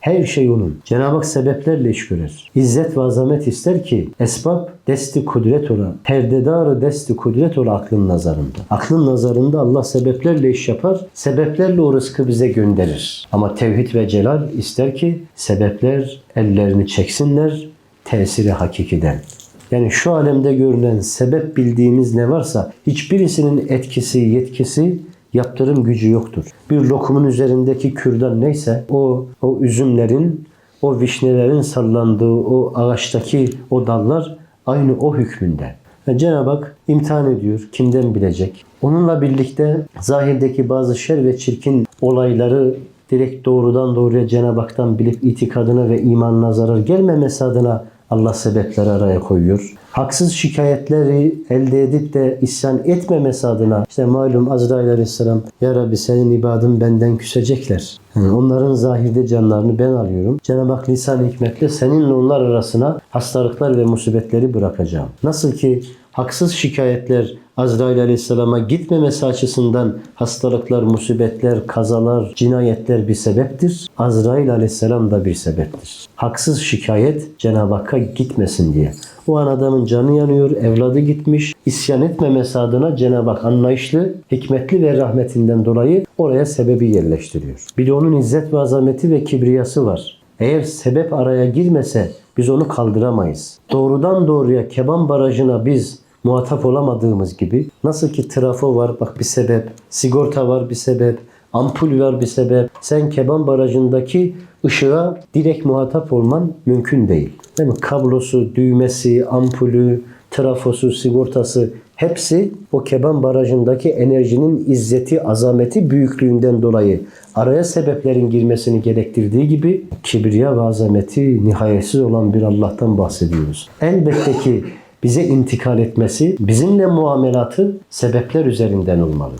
Her şey onun. Cenab-ı Hak sebeplerle iş görür. İzzet ve azamet ister ki esbab desti kudret ola, perdedarı desti kudret ola aklın nazarında. Aklın nazarında Allah sebeplerle iş yapar, sebeplerle o rızkı bize gönderir. Ama tevhid ve celal ister ki sebepler ellerini çeksinler tesiri hakikiden. Yani şu alemde görülen sebep bildiğimiz ne varsa hiçbirisinin etkisi, yetkisi yaptırım gücü yoktur. Bir lokumun üzerindeki kürdan neyse o o üzümlerin, o vişnelerin sallandığı o ağaçtaki o dallar aynı o hükmünde. Yani Cenab-ı Hak imtihan ediyor. Kimden bilecek? Onunla birlikte zahirdeki bazı şer ve çirkin olayları direkt doğrudan doğruya Cenab-ı Hak'tan bilip itikadına ve imanına zarar gelmemesi adına Allah sebepleri araya koyuyor. Haksız şikayetleri elde edip de isyan etmemesi adına işte malum Azrail Aleyhisselam Ya Rabbi senin ibadın benden küsecekler. Yani onların zahirde canlarını ben alıyorum. Cenab-ı Hak lisan hikmetle seninle onlar arasına hastalıklar ve musibetleri bırakacağım. Nasıl ki haksız şikayetler Azrail Aleyhisselam'a gitmemesi açısından hastalıklar, musibetler, kazalar, cinayetler bir sebeptir. Azrail Aleyhisselam da bir sebeptir. Haksız şikayet Cenab-ı Hakk'a gitmesin diye. O an adamın canı yanıyor, evladı gitmiş. İsyan etmemesi adına Cenab-ı Hak anlayışlı, hikmetli ve rahmetinden dolayı oraya sebebi yerleştiriyor. Bir de onun izzet ve azameti ve kibriyası var. Eğer sebep araya girmese biz onu kaldıramayız. Doğrudan doğruya Keban Barajı'na biz muhatap olamadığımız gibi nasıl ki trafo var bak bir sebep, sigorta var bir sebep, ampul var bir sebep. Sen Keban Barajı'ndaki ışığa direkt muhatap olman mümkün değil. Değil mi? Kablosu, düğmesi, ampulü, trafosu, sigortası hepsi o Keban Barajı'ndaki enerjinin izzeti, azameti, büyüklüğünden dolayı araya sebeplerin girmesini gerektirdiği gibi kibriya ve azameti nihayetsiz olan bir Allah'tan bahsediyoruz. Elbette ki bize intikal etmesi, bizimle muamelatı sebepler üzerinden olmalı.